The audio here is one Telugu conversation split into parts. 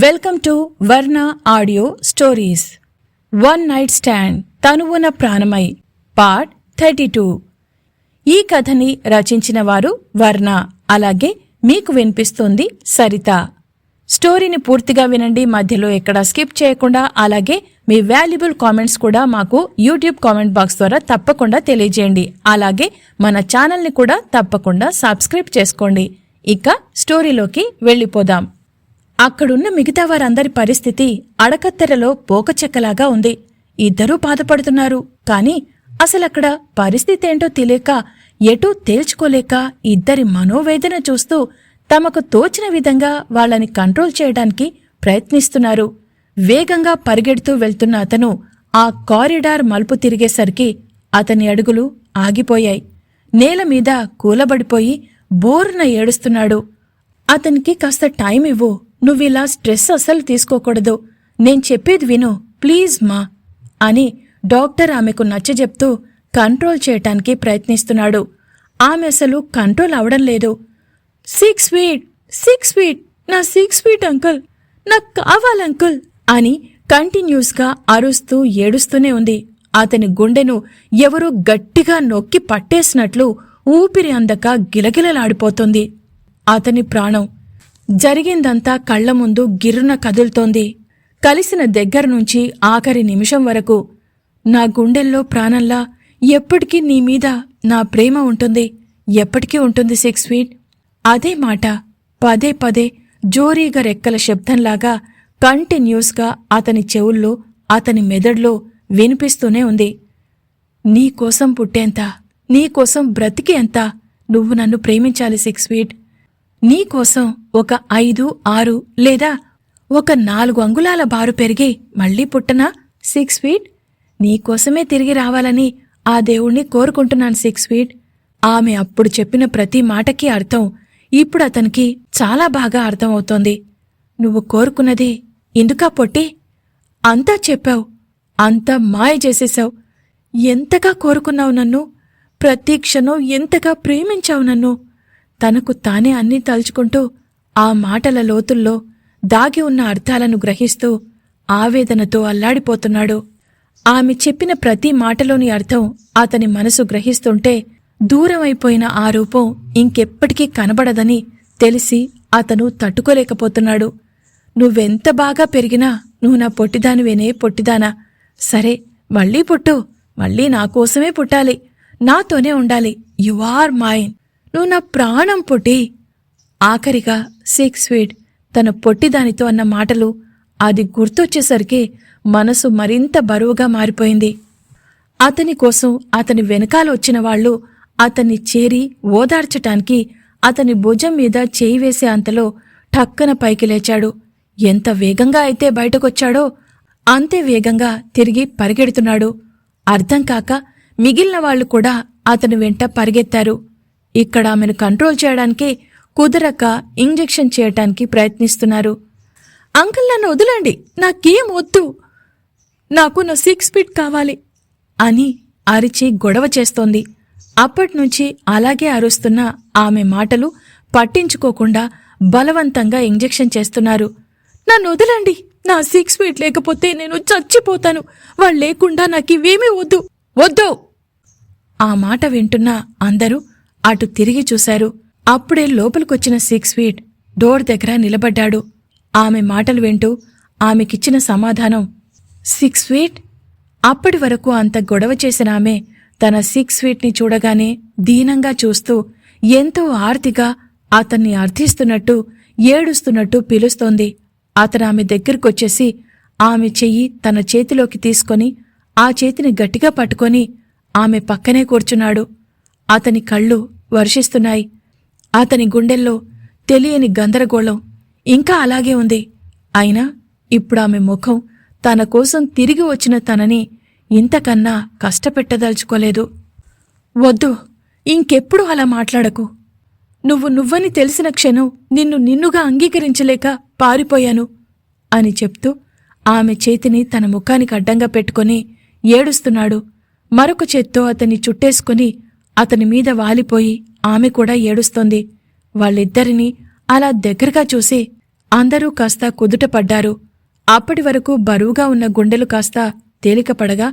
Welcome to Varna audio stories. One night stand తనువున ప్రాణమై పార్ట్ థర్టీ టూ. ఈ కథని రచించిన వారు వర్ణ. అలాగే మీకు వినిపిస్తుంది సరిత. స్టోరీని పూర్తిగా వినండి మధ్యలో ఎక్కడ స్కిప్ చేయకుండా అలాగే మీ వాల్యుబుల్ కామెంట్స్ కూడా మాకు యూట్యూబ్ కామెంట్ బాక్స్ ద్వారా తప్పకుండా తెలియజేయండి. అలాగే మన ఛానల్ని కూడా తప్పకుండా సబ్స్క్రైబ్ చేసుకోండి. ఇక స్టోరీలోకి వెళ్ళిపోదాం. అక్కడున్న మిగతా వారందరి పరిస్థితి అడకత్తెరలో పోకచెక్కలాగా ఉంది. ఇద్దరూ బాధపడుతున్నారు. కాని అసలక్కడ పరిస్థితి ఏంటో తెలియక ఎటూ తేల్చుకోలేక ఇద్దరి మనోవేదన చూస్తూ తమకు తోచిన విధంగా వాళ్ళని కంట్రోల్ చేయడానికి ప్రయత్నిస్తున్నారు. వేగంగా పరిగెడుతూ వెళ్తున్న అతను ఆ కారిడార్ మలుపు తిరిగేసరికి అతని అడుగులు ఆగిపోయాయి. నేల మీద కూలబడిపోయి బోరున ఏడుస్తున్నాడు. అతనికి కాస్త టైం ఇవ్వు. నువ్విలా స్ట్రెస్ అస్సలు తీసుకోకూడదు. నేను చెప్పేది విను. ప్లీజ్ మా. అని డాక్టర్ ఆమెకు నచ్చజెప్తూ కంట్రోల్ చేయటానికి ప్రయత్నిస్తున్నాడు. ఆమె అసలు కంట్రోల్ అవడం లేదు. సిక్స్ ఫీట్ సిక్స్ ఫీట్ నా సిక్స్ ఫీట్ అంకుల్ నాకు కావాలంకుల్ అని కంటిన్యూస్గా అరుస్తూ ఏడుస్తూనే ఉంది. అతని గుండెను ఎవరో గట్టిగా నొక్కి పట్టేసినట్లు ఊపిరి అందక గిలగిలలాడిపోతుంది. అతని ప్రాణం జరిగిందంతా కళ్ళ ముందు గిర్రున కదులుతోంది. కలిసిన దగ్గర నుంచి ఆఖరి నిమిషం వరకు నా గుండెల్లో ప్రాణంలా ఎప్పటికీ నీ మీద నా ప్రేమ ఉంటుంది ఎప్పటికీ ఉంటుంది సిక్స్ ఫీట్ అదే మాట పదే పదే జోరీగా రెక్కల శబ్దంలాగా కంటిన్యూస్గా అతని చెవుల్లో అతని మెదడులో వినిపిస్తూనే ఉంది. నీకోసం పుట్టేంత నీకోసం బ్రతికేంత నువ్వు నన్ను ప్రేమించాలి సిక్స్ ఫీట్ నీకోసం ఒక ఐదు ఆరు లేదా ఒక నాలుగు అంగుళాల బారు పెరిగి మళ్ళీ పుట్టనా? సిక్స్ ఫీట్ నీకోసమే తిరిగి రావాలని ఆ దేవుణ్ణి కోరుకుంటున్నాను సిక్స్ ఫీట్ ఆమె అప్పుడు చెప్పిన ప్రతి మాటకి అర్థం ఇప్పుడు అతనికి చాలా బాగా అర్థమవుతోంది. నువ్వు కోరుకున్నది ఎందుకా పొట్టి? అంతా చెప్పావు. అంతా మాయ చేసేశావు. ఎంతగా కోరుకున్నావు నన్ను? ప్రతి క్షణం ఎంతగా ప్రేమించావు నన్ను? తనకు తానే అన్నీ తలుచుకుంటూ ఆ మాటల లోతుల్లో దాగి ఉన్న అర్థాలను గ్రహిస్తూ ఆవేదనతో అల్లాడిపోతున్నాడు. ఆమె చెప్పిన ప్రతి మాటలోని అర్థం అతని మనసు గ్రహిస్తుంటే దూరమైపోయిన ఆ రూపం ఇంకెప్పటికీ కనబడదని తెలిసి అతను తట్టుకోలేకపోతున్నాడు. నువ్వెంత బాగా పెరిగినా నువ్వు నా పొట్టిదానివేనే పొట్టిదానా? సరే మళ్ళీ పుట్టు మళ్ళీ నా కోసమే పుట్టాలి. నాతోనే ఉండాలి. You are mine. నువ్వు నా ప్రాణం పొట్టి ఆఖరిగా సిక్స్ తన పొట్టిదానితో అన్న మాటలు అది గుర్తొచ్చేసరికి మనసు మరింత బరువుగా మారిపోయింది. అతని కోసం అతని వెనకాల వచ్చిన వాళ్ళు అతన్ని చేరి ఓదార్చటానికి అతని భుజం మీద చేయి వేసే అంతలో ఠక్కన పైకి లేచాడు. ఎంత వేగంగా అయితే బయటకొచ్చాడో అంతే వేగంగా తిరిగి పరిగెడుతున్నాడు. అర్థం కాక మిగిలిన వాళ్ళు కూడా అతని వెంట పరిగెత్తారు. ఇక్కడ ఆమెను కంట్రోల్ చేయడానికి కుదరక ఇంజెక్షన్ చేయటానికి ప్రయత్నిస్తున్నారు. అంకుల్ నన్ను వదలండి. నాకేం వద్దు. నాకు నా సిక్స్ ఫీట్ కావాలి అని అరిచి గొడవ చేస్తోంది. అప్పటినుంచి అలాగే అరుస్తున్న ఆమె మాటలు పట్టించుకోకుండా బలవంతంగా ఇంజెక్షన్ చేస్తున్నారు. నన్ను వదలండి. నా సిక్స్ ఫీట్ లేకపోతే నేను చచ్చిపోతాను. వాళ్ళు లేకుండా నాకు ఇవేమీ వద్దు. వద్దు. ఆ మాట వింటున్న అందరూ అటు తిరిగి చూశారు. అప్పుడే లోపలికొచ్చిన సిక్స్ ఫీట్ డోర్ దగ్గర నిలబడ్డాడు. ఆమె మాటలు వింటూ ఆమెకిచ్చిన సమాధానం సిక్స్ ఫీట్? అప్పటి వరకు అంత గొడవ చేసిన ఆమె తన సిక్స్ ఫీట్ని చూడగానే దీనంగా చూస్తూ ఎంతో ఆర్తిగా అతన్ని అర్థిస్తున్నట్టు ఏడుస్తున్నట్టు పిలుస్తోంది. అతను ఆమె దగ్గరకొచ్చేసి ఆమె చెయ్యి తన చేతిలోకి తీసుకొని ఆ చేతిని గట్టిగా పట్టుకొని ఆమె పక్కనే కూర్చున్నాడు. అతని కళ్ళు వర్షిస్తున్నాయి. అతని గుండెల్లో తెలియని గందరగోళం ఇంకా అలాగే ఉంది. అయినా ఇప్పుడు ఆమె ముఖం తన కోసం తిరిగి వచ్చిన తనని ఇంతకన్నా కష్టపెట్టదలుచుకోలేదు. వద్దు ఇంకెప్పుడు అలా మాట్లాడకు. నువ్వు నువ్వని తెలిసిన క్షణం నిన్ను నిన్నుగా అంగీకరించలేక పారిపోయాను అని చెప్తూ ఆమె చేతిని తన ముఖానికి అడ్డంగా పెట్టుకుని ఏడుస్తున్నాడు. మరొక చేత్తో అతన్ని చుట్టేసుకుని అతని మీద వాలిపోయి ఆమె కూడా ఏడుస్తోంది. వాళ్ళిద్దరినీ అలా దగ్గరగా చూసి అందరూ కాస్త కుదుటపడ్డారు. అప్పటి వరకు బరువుగా ఉన్న గుండెలు కాస్త తేలికపడగా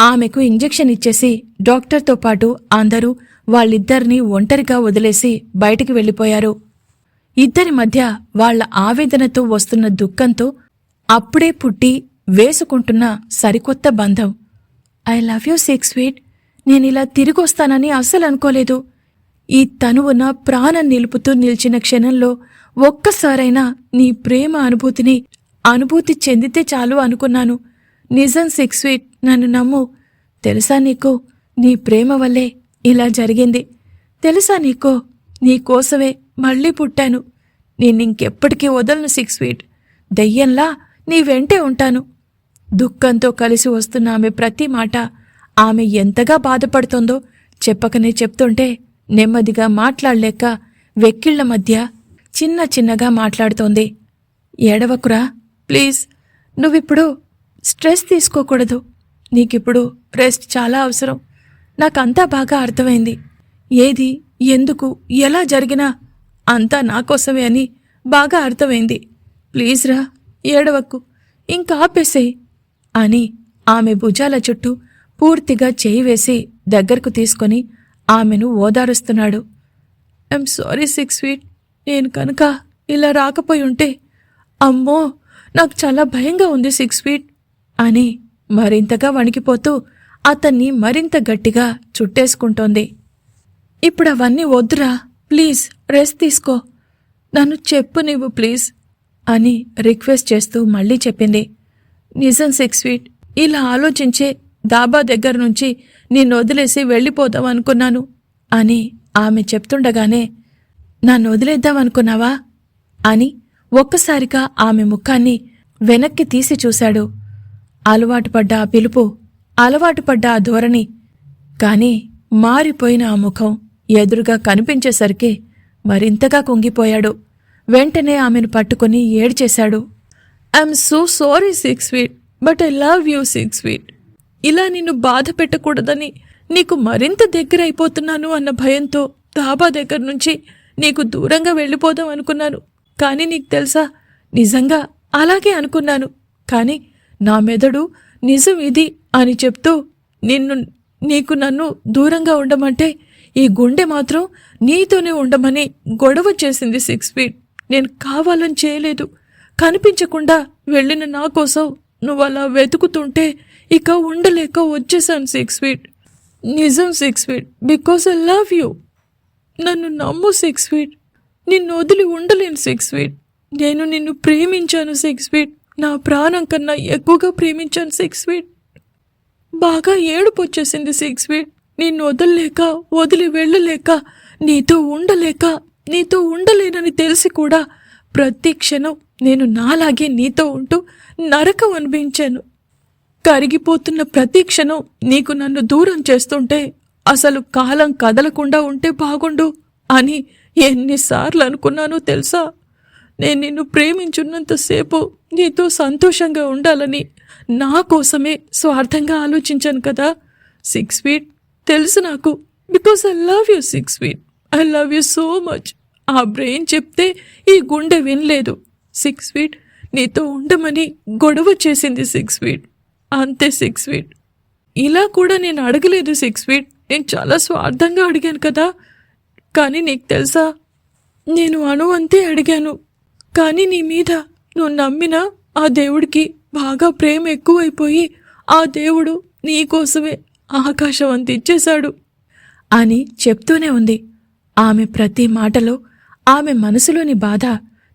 ఆమెకు ఇంజెక్షన్ ఇచ్చేసి డాక్టర్తో పాటు అందరూ వాళ్ళిద్దరినీ ఒంటరిగా వదిలేసి బయటికి వెళ్ళిపోయారు. ఇద్దరి మధ్య వాళ్ళ ఆవేదనతో వస్తున్న దుఃఖంతో అప్పుడే పుట్టి వేసుకుంటున్న సరికొత్త బంధం. I love you six sweet. నేనిలా తిరిగొస్తానని అస్సలు అనుకోలేదు. ఈ తనువున ప్రాణం నిలుపుతూ నిలిచిన క్షణంలో ఒక్కసారైనా నీ ప్రేమ అనుభూతిని అనుభూతి చెందితే చాలు అనుకున్నాను. నిజం సిక్స్ స్వీట్ నన్ను నమ్ము. తెలుసా నీకు? నీ ప్రేమ వల్లే ఇలా జరిగింది. తెలుసా నీకో? నీకోసమే మళ్ళీ పుట్టాను. నేనింకెప్పటికీ వదలను సిక్స్ స్వీట్. దెయ్యంలా నీ వెంటే ఉంటాను. దుఃఖంతో కలిసి వస్తున్న ఆమె ప్రతి మాట ఆమె ఎంతగా బాధపడుతోందో చెప్పకనే చెప్తుంటే నెమ్మదిగా మాట్లాడలేక వెక్కిళ్ళ మధ్య చిన్న చిన్నగా మాట్లాడుతోంది. ఏడవకురా ప్లీజ్. నువ్విప్పుడు స్ట్రెస్ తీసుకోకూడదు. నీకిప్పుడు రెస్ట్ చాలా అవసరం. నాకంతా బాగా అర్థమైంది. ఏది ఎందుకు ఎలా జరిగినా అంతా నా కోసమే అని బాగా అర్థమైంది. ప్లీజ్ రా ఏడవక్కు ఇంకా ఆపేసేయ్ అని ఆమె భుజాల చుట్టూ పూర్తిగా చేయి వేసి దగ్గరకు తీసుకొని ఆమెను ఓదారుస్తున్నాడు. ఐఎమ్ సారీ సిక్స్ వీట్ నేను కనుక ఇలా రాకపోయి ఉంటే అమ్మో నాకు చాలా భయంగా ఉంది సిక్స్ ఫీట్ అని మరింతగా వణికిపోతూ అతన్ని మరింత గట్టిగా చుట్టేసుకుంటోంది. ఇప్పుడు అవన్నీ వద్దురా ప్లీజ్ రెస్ట్ తీసుకో. నన్ను చెప్పు నీవు ప్లీజ్ అని రిక్వెస్ట్ చేస్తూ మళ్ళీ చెప్పింది. నిజం సిక్స్ ఫీట్ ఇలా ఆలోచించే దాబా దగ్గర నుంచి నిన్ను వదిలేసి వెళ్ళిపోదాం అనుకున్నాను. అని ఆమె చెప్తుండగానే నన్ను వదిలేద్దామనుకున్నావా అని ఒక్కసారిగా ఆమె ముఖాన్ని వెనక్కి తీసి చూశాడు. అలవాటు పడ్డ ఆ పిలుపు అలవాటు పడ్డ ఆ ధోరణి కాని మారిపోయిన ఆ ముఖం ఎదురుగా కనిపించేసరికి మరింతగా కుంగిపోయాడు. వెంటనే ఆమెను పట్టుకుని ఏడ్చేశాడు. I'm so sorry six sweet but I love you six sweet ఇలా నిన్ను బాధ పెట్టకూడదని నీకు మరింత దగ్గర అయిపోతున్నాను అన్న భయంతో ధాబా దగ్గర నుంచి నీకు దూరంగా వెళ్ళిపోదాం అనుకున్నాను. కానీ నీకు తెలుసా నిజంగా అలాగే అనుకున్నాను. కానీ నా మెదడు నిజం ఇది అని చెప్తూ నిన్ను నీకు నన్ను దూరంగా ఉండమంటే ఈ గుండె మాత్రం నీతోనే ఉండమని గొడవ చేసింది సిక్స్ ఫీట్. నేను కావాలని చేయలేదు. కనిపించకుండా వెళ్ళిన నా కోసం నువ్వు అలా వెతుకుతుంటే ఇక ఉండలేక వచ్చేసాను సిక్స్ ఫీట్ నిజం six feet because I love you నన్ను నమ్ము సిక్స్ ఫీట్ నిన్ను వదిలి ఉండలేను సిక్స్ ఫీట్ నేను నిన్ను ప్రేమించాను సిక్స్ ఫీట్ నా ప్రాణం కన్నా ఎక్కువగా ప్రేమించాను సిక్స్ ఫీట్ బాగా ఏడుపు వచ్చేసింది సిక్స్ ఫీట్ నిన్ను వదలలేక వదిలి వెళ్ళలేక నీతో ఉండలేక నీతో ఉండలేనని తెలిసి కూడా ప్రతి క్షణం నేను నాలాగే నీతో ఉంటూ నరకం అనిపించాను కరిగిపోతున్న ప్రతి క్షణం నీకు నన్ను దూరం చేస్తుంటే అసలు కాలం కదలకుండా ఉంటే బాగుండు అని ఎన్నిసార్లు అనుకున్నానో తెలుసా? నేను నిన్ను ప్రేమించున్నంతసేపు నీతో సంతోషంగా ఉండాలని నా కోసమే స్వార్థంగా ఆలోచించాను కదా. సిక్స్ ఫీట్ తెలుసు నాకు. Because I love you six feet. I love you so much. ఆ బ్రెయిన్ చెప్తే ఈ గుండె వినలేదు. సిక్స్ ఫీట్ నీతో ఉండమని గొడవ చేసింది సిక్స్ ఫీట్. అంతే సిక్స్ ఫీట్ ఇలా కూడా నేను అడగలేదు సిక్స్ ఫీట్ నేను చాలా స్వార్థంగా అడిగాను కదా. కానీ నీకు తెలుసా? నేను అణు అంతే అడిగాను. కానీ నీ మీద నువ్వు నమ్మిన ఆ దేవుడికి బాగా ప్రేమ ఎక్కువైపోయి ఆ దేవుడు నీ కోసమే ఆకాశం అంత ఇచ్చేశాడు అని చెప్తూనే ఉంది. ఆమె ప్రతి మాటలో ఆమె మనసులోని బాధ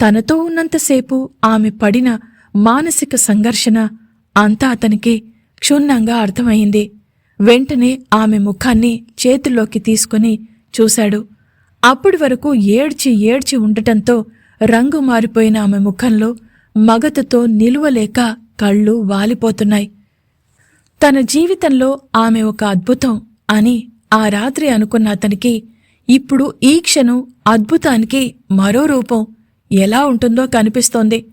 తనతో ఉన్నంతసేపు ఆమె పడిన మానసిక సంఘర్షణ అంతా అతనికి క్షుణ్ణంగా అర్థమైంది. వెంటనే ఆమె ముఖాన్ని చేతుల్లోకి తీసుకుని చూశాడు. అప్పటి వరకు ఏడ్చి ఏడ్చి ఉండటంతో రంగు మారిపోయిన ఆమె ముఖంలో మగతతో నిలువలేక కళ్ళు వాలిపోతున్నాయి. తన జీవితంలో ఆమె ఒక అద్భుతం అని ఆ రాత్రి అనుకున్న అతనికి ఇప్పుడు ఈ క్షణం అద్భుతానికి మరో రూపం ఎలా ఉంటుందో కనిపిస్తోంది.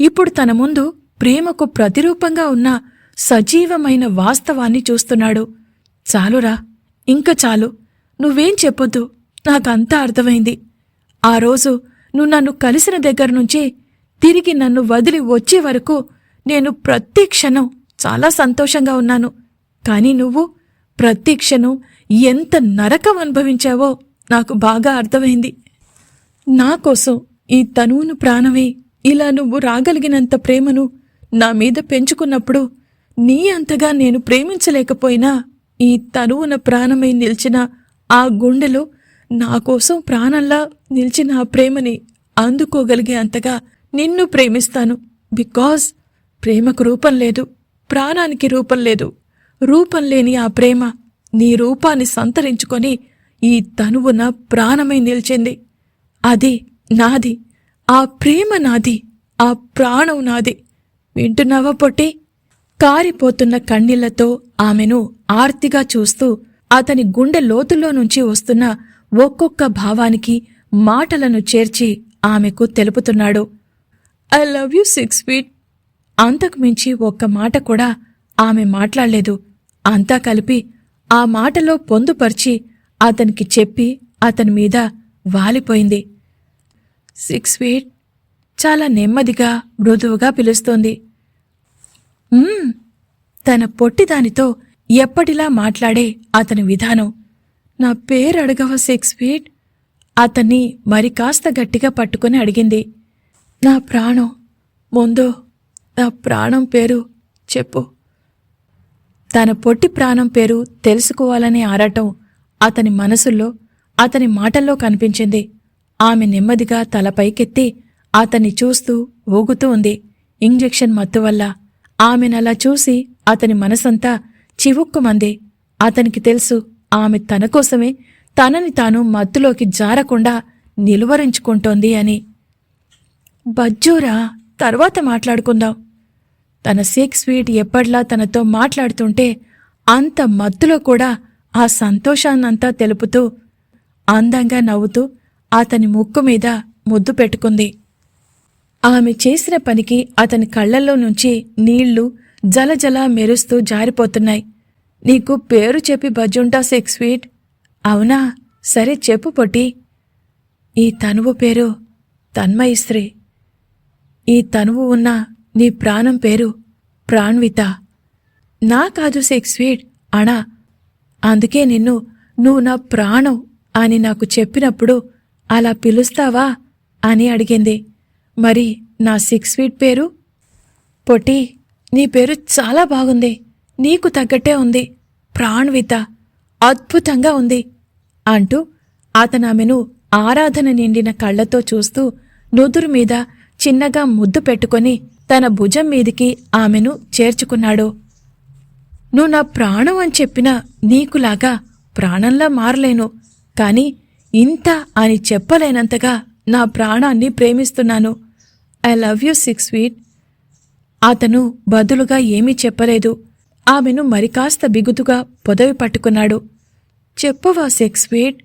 ఇప్పుడు తన ముందు ప్రేమకు ప్రతిరూపంగా ఉన్న సజీవమైన వాస్తవాన్ని చూస్తున్నాడు. చాలురా ఇంక చాలు. నువ్వేం చెప్పొద్దు. నాకంతా అర్థమైంది. ఆ రోజు నువ్వు నన్ను కలిసిన దగ్గర నుంచి తిరిగి నన్ను వదిలి వచ్చే వరకు నేను ప్రతి క్షణం చాలా సంతోషంగా ఉన్నాను. కానీ నువ్వు ప్రతి క్షణం ఎంత నరకం అనుభవించావో నాకు బాగా అర్థమైంది. నా కోసం ఈ తనువును ప్రాణమే ఇలా నువ్వు రాగలిగినంత ప్రేమను నా మీద పెంచుకున్నప్పుడు నీ అంతగా నేను ప్రేమించలేకపోయినా ఈ తనువున ప్రాణమై నిలిచిన ఆ గుండెలో నా కోసం ప్రాణంలా నిలిచిన ఆ ప్రేమని అందుకోగలిగే అంతగా నిన్ను ప్రేమిస్తాను. బికాజ్ ప్రేమకు రూపం లేదు ప్రాణానికి రూపం లేదు. రూపం లేని ఆ ప్రేమ నీ రూపాన్ని సంతరించుకొని ఈ తనువున ప్రాణమై నిలిచింది. అది నాది. ఆ ప్రేమ నాది. ఆ ప్రాణం నాది. వింటున్నావా పొట్టి? కారిపోతున్న కన్నీళ్ళతో ఆమెను ఆర్తిగా చూస్తూ అతని గుండె లోతుల్లో నుంచి వస్తున్న ఒక్కొక్క భావానికి మాటలను చేర్చి ఆమెకు తెలుపుతున్నాడు. I love you six feet. అంతకుమించి ఒక్క మాట కూడా ఆమె మాట్లాడలేదు. అంతా కలిపి ఆ మాటలో పొందుపరిచి అతనికి చెప్పి అతని మీద వాలిపోయింది. సిక్స్ ఫీట్ చాలా నెమ్మదిగా మృదువుగా పిలుస్తోంది. తన పొట్టిదానితో ఎప్పటిలా మాట్లాడే అతని విధానం. నా పేరు అడగవ సిక్స్ ఫీట్ అతన్ని మరి కాస్త గట్టిగా పట్టుకుని అడిగింది. నా ప్రాణం. ముందు నా ప్రాణం పేరు చెప్పు. తన పొట్టి ప్రాణం పేరు తెలుసుకోవాలనే ఆరాటం అతని మనసుల్లో అతని మాటల్లో కనిపించింది. ఆమె నెమ్మదిగా తల పైకెత్తి అతన్ని చూస్తూ ఊగుతూ ఉంది. ఇంజెక్షన్ మత్తు వల్ల ఆమెనలా చూసి అతని మనసంతా చివుక్కుమంది. అతనికి తెలుసు ఆమె తన కోసమే తనని తాను మత్తులోకి జారకుండా నిలువరించుకుంటోంది అని. బజ్జూరా తర్వాత మాట్లాడుకుందాం. తన సిక్స్ స్వీట్ ఎప్పట్లా తనతో మాట్లాడుతుంటే అంత మత్తులో కూడా ఆ సంతోషాన్నంతా తెలుపుతూ అందంగా నవ్వుతూ అతని ముక్కు మీద ముద్దు పెట్టుకుంది. ఆమె చేసిన పనికి అతని కళ్ళల్లో నుంచి నీళ్ళు జలజల మెరుస్తూ జారిపోతున్నాయి. నీకు పేరు చెప్పి బజ్జుంటా సిక్స్ స్వీట్? అవునా? సరే చెప్పు పొట్టి. ఈ తనువు పేరు తన్మయిశ్రీ. ఈ తనువు ఉన్న నీ ప్రాణం పేరు ప్రాణ్విత. నా కాదు సిక్స్ స్వీట్ అణా. అందుకే నిన్ను నువ్వు నా ప్రాణం అని నాకు చెప్పినప్పుడు అలా పిలుస్తావా? అని అడిగింది. మరి నా సిక్స్ ఫీట్ పేరు? పొట్టి నీ పేరు చాలా బాగుంది. నీకు తగ్గట్టే ఉంది. ప్రాణ్విత అద్భుతంగా ఉంది అంటూ అతను ఆమెను ఆరాధన నిండిన కళ్ళతో చూస్తూ నుదురు మీద చిన్నగా ముద్దు పెట్టుకొని తన భుజం మీదికి ఆమెను చేర్చుకున్నాడు. నువ్వు నా ప్రాణం అని చెప్పినా నీకులాగా ప్రాణంలా మారలేను. కాని ఇంత అని చెప్పలేనంతగా నా ప్రాణాన్ని ప్రేమిస్తున్నాను. I love you six sweet. అతను బదులుగా ఏమీ చెప్పలేదు. ఆమెను మరికాస్త బిగుతుగా పొదవి పట్టుకున్నాడు. చెప్పవా సిక్స్ స్వీట్.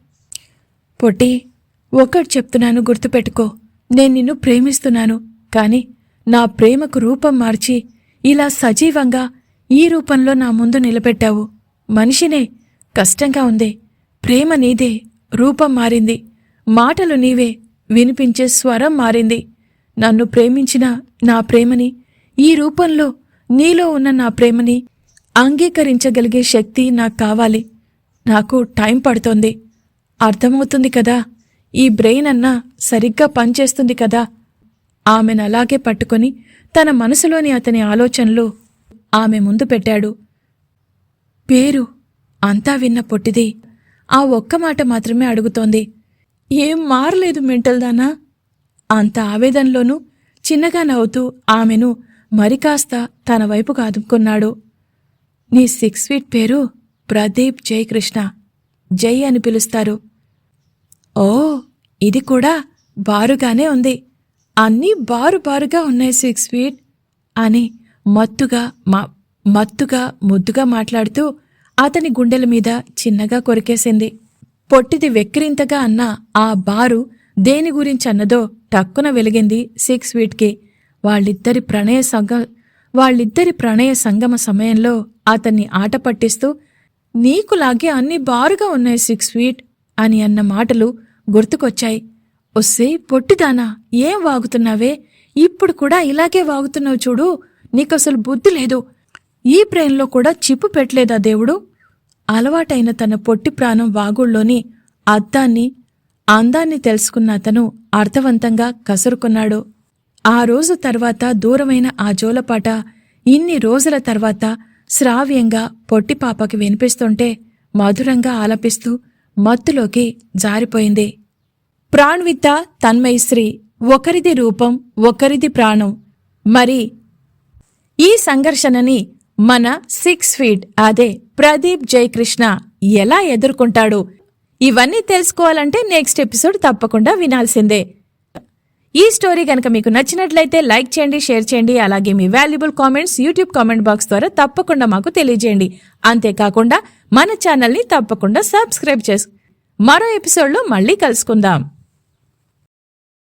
పొట్టి ఒకటి చెప్తున్నాను గుర్తుపెట్టుకో. నేను నిన్ను ప్రేమిస్తున్నాను కాని నా ప్రేమకు రూపం మార్చి ఇలా సజీవంగా ఈ రూపంలో నా ముందు నిలబెట్టావు. మనిషినే కష్టంగా ఉంది. ప్రేమ నీదే రూపం మారింది. మాటలు నీవే వినిపించే స్వరం మారింది. నన్ను ప్రేమించిన నా ప్రేమని ఈ రూపంలో నీలో ఉన్న నా ప్రేమని అంగీకరించగలిగే శక్తి నాకు కావాలి. నాకు టైం పడుతోంది. అర్థమవుతుంది కదా? ఈ బ్రెయిన్ అన్నా సరిగ్గా పనిచేస్తుంది కదా? ఆమెను అలాగే పట్టుకొని తన మనసులోని అతని ఆలోచనలు ఆమె ముందు పెట్టాడు. పేరు అంతా విన్న పొట్టిది. ఆ ఒక్క మాట మాత్రమే అడుగుతోంది. ఏం మారలేదు మెంటల్దానా అంత ఆవేదనలోనూ చిన్నగా నవ్వుతూ ఆమెను మరికాస్త తన వైపుకు అదుపుకున్నాడు నీ సిక్స్ ఫీట్ పేరు ప్రదీప్ జయకృష్ణ. జై అని పిలుస్తారు. ఓ ఇది కూడా బారుగానే ఉంది. అన్నీ బారు బారుగా ఉన్నాయి సిక్స్ ఫీట్ అని మత్తుగా మా మత్తుగా ముద్దుగా మాట్లాడుతూ అతని గుండెల మీద చిన్నగా కొరికేసింది. పొట్టిది వెక్కిరింతగా అన్న ఆ బారు దేని గురించి అన్నదో టక్కున వెలిగింది సిక్స్ వీట్కి. వాళ్ళిద్దరి ప్రణయ సంగ వాళ్ళిద్దరి ప్రణయ సంగమ సమయంలో అతన్ని ఆట పట్టిస్తూ నీకులాగే అన్ని బారుగా ఉన్నాయి సిక్స్ వీట్ అని అన్న మాటలు గుర్తుకొచ్చాయి. ఒస్సే పొట్టిదానా ఏం వాగుతున్నావే? ఇప్పుడు కూడా ఇలాగే వాగుతున్నావు చూడు నీకసలు బుద్ధి లేదు. ఈ ప్రేమలో కూడా చిప్పు పెట్టలేదా దేవుడు? అలవాటైన తన పొట్టి ప్రాణం వాగుళ్ళోని అద్దాన్ని అందాన్ని తెలుసుకున్న అతను అర్థవంతంగా కసురుకున్నాడు. ఆ రోజు తర్వాత దూరమైన ఆ జోలపాట ఇన్ని రోజుల తర్వాత శ్రావ్యంగా పొట్టి పాపకి వినిపిస్తుంటే మధురంగా ఆలపిస్తూ మత్తులోకి జారిపోయింది. ప్రాణ్విత తన్మయశ్రీ ఒకరిది రూపం ఒకరిది ప్రాణం. మరి ఈ సంఘర్షణని మన సిక్స్ ఫీట్ అదే ప్రదీప్ జయకృష్ణ ఎలా ఎదుర్కొంటాడు? ఇవన్నీ తెలుసుకోవాలంటే నెక్స్ట్ ఎపిసోడ్ తప్పకుండా వినాల్సిందే. ఈ స్టోరీ కనుక మీకు నచ్చినట్లయితే లైక్ చేయండి షేర్ చేయండి అలాగే మీ valuable comments YouTube comment box ద్వారా తప్పకుండా మాకు తెలియజేయండి. అంతేకాకుండా మన ఛానల్ని తప్పకుండా సబ్స్క్రైబ్ చేసు మరో ఎపిసోడ్లో మళ్ళీ కలుసుకుందాం.